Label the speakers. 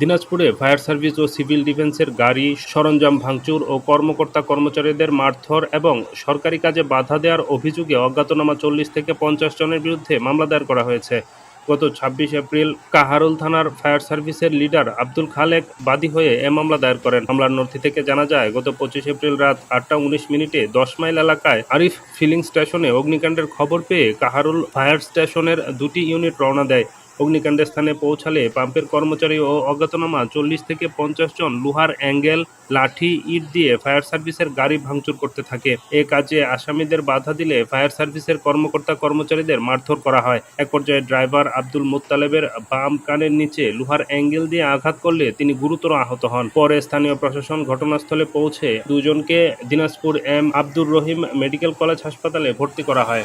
Speaker 1: দিনাজপুরে fire service ও civil ডিফেন্সের গাড়ি সরঞ্জাম ভাঙচুর ও কর্মকর্তা কর্মচারীদের মারধর এবং সরকারি কাজে বাধা দেওয়ার অভিযোগে অজ্ঞাতনামা চল্লিশ থেকে পঞ্চাশ জনের বিরুদ্ধে মামলা দায়ের করা হয়েছে গত ছাব্বিশ এপ্রিল কাহারুল থানার ফায়ার সার্ভিসের লিডার আব্দুল খালেক বাদী হয়ে এ মামলা দায়ের করেন মামলার নথি থেকে জানা যায় গত পঁচিশ এপ্রিল রাত আটটা উনিশ মিনিটে দশ মাইল এলাকায় আরিফ ফিলিং স্টেশনে অগ্নিকাণ্ডের খবর পেয়ে কাহারুল ফায়ার স্টেশনের দুটি ইউনিট রওনা দেয় অগ্নিকাণ্ডের স্থানে পৌঁছালে পাম্পের কর্মচারী ও অজ্ঞাতনামা চল্লিশ থেকে পঞ্চাশ জন লোহার অ্যাঙ্গেল লাঠি ইট দিয়ে ফায়ার সার্ভিসের গাড়ি ভাঙচুর করতে থাকে এ কাজে আসামিদের বাধা দিলে ফায়ার সার্ভিসের কর্মকর্তা কর্মচারীদের মারধর করা হয় এক পর্যায়ে ড্রাইভার আব্দুল মুত্তালেবের বাম কানের নিচে লোহার অ্যাঙ্গেল দিয়ে আঘাত করলে তিনি গুরুতর আহত হন পরে স্থানীয় প্রশাসন ঘটনাস্থলে পৌঁছে দুজনকে Dinajpur M Abdur Rahim medical college হাসপাতালে ভর্তি করা হয়